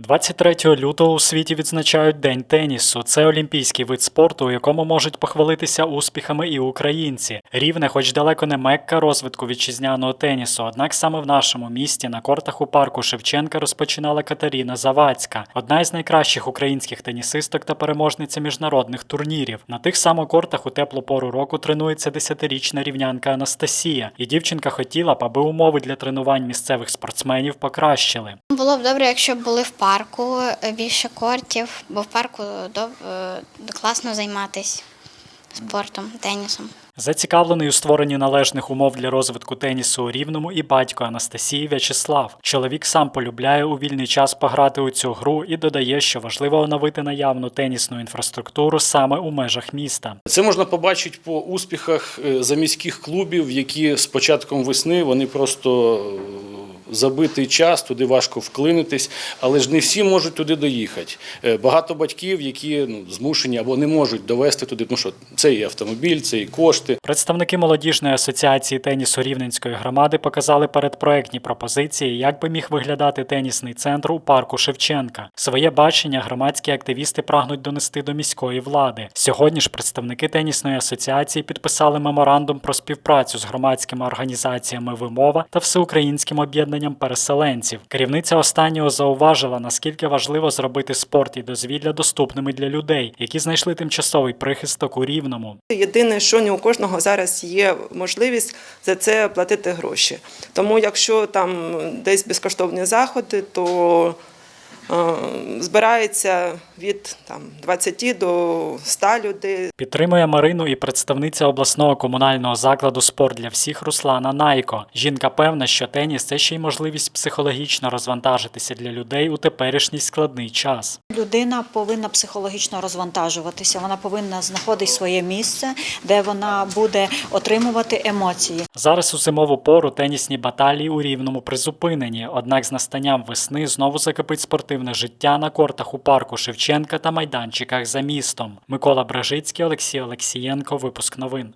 23 лютого у світі відзначають День тенісу. Це олімпійський вид спорту, у якому можуть похвалитися успіхами і українці. Рівне, хоч далеко не мекка розвитку вітчизняного тенісу. Однак саме в нашому місті на кортах у парку Шевченка розпочинала Катерина Завадська, одна із найкращих українських тенісисток та переможниця міжнародних турнірів. На тих самокортах у теплу пору року тренується 10-річна рівнянка Анастасія, і дівчинка хотіла б, аби умови для тренувань місцевих спортсменів покращили. Було б добре, якщо б були в парку е, більше кортів, бо в парку доб- е, класно займатися спортом, тенісом. Зацікавлений у створенні належних умов для розвитку тенісу у Рівному і батько Анастасії В'ячеслав. Чоловік сам полюбляє у вільний час пограти у цю гру і додає, що важливо оновити наявну тенісну інфраструктуру саме у межах міста. Це можна побачити по успіхах е, заміських клубів, які з початком весни вони просто забитий час, туди важко вклинитись, але ж не всі можуть туди доїхати. Е, Багато батьків, які ну, змушені або не можуть довести туди, тому що це і автомобіль, це і кошти. Представники молодіжної асоціації тенісу Рівненської громади показали передпроектні пропозиції, як би міг виглядати тенісний центр у парку Шевченка. Своє бачення громадські активісти прагнуть донести до міської влади. Сьогодні ж представники тенісної асоціації підписали меморандум про співпрацю з громадськими організаціями Вимова та всеукраїнським об'єднанням переселенців. Керівниця останнього зауважила, наскільки важливо зробити спорт і дозвілля доступними для людей, які знайшли тимчасовий прихисток у Рівному. Єдине, що не у кожного зараз є можливість за це платити гроші. Тому, якщо там десь безкоштовні заходи, то збирається від там, 20 до 100 людей. Підтримує Марину і представниця обласного комунального закладу Спорт для всіх Руслана Найко. Жінка певна, що теніс це ще й можливість психологічно розвантажитися для людей у теперішній складний час. Людина повинна психологічно розвантажуватися. Вона повинна знаходити своє місце, де вона буде отримувати емоції. Зараз у зимову пору тенісні баталії у рівному призупинені. Однак з настанням весни знову закипить спортивне життя на кортах у парку Шевченка та майданчиках за містом. Микола Бражицький, Олексій Олексієнко. Випуск новин.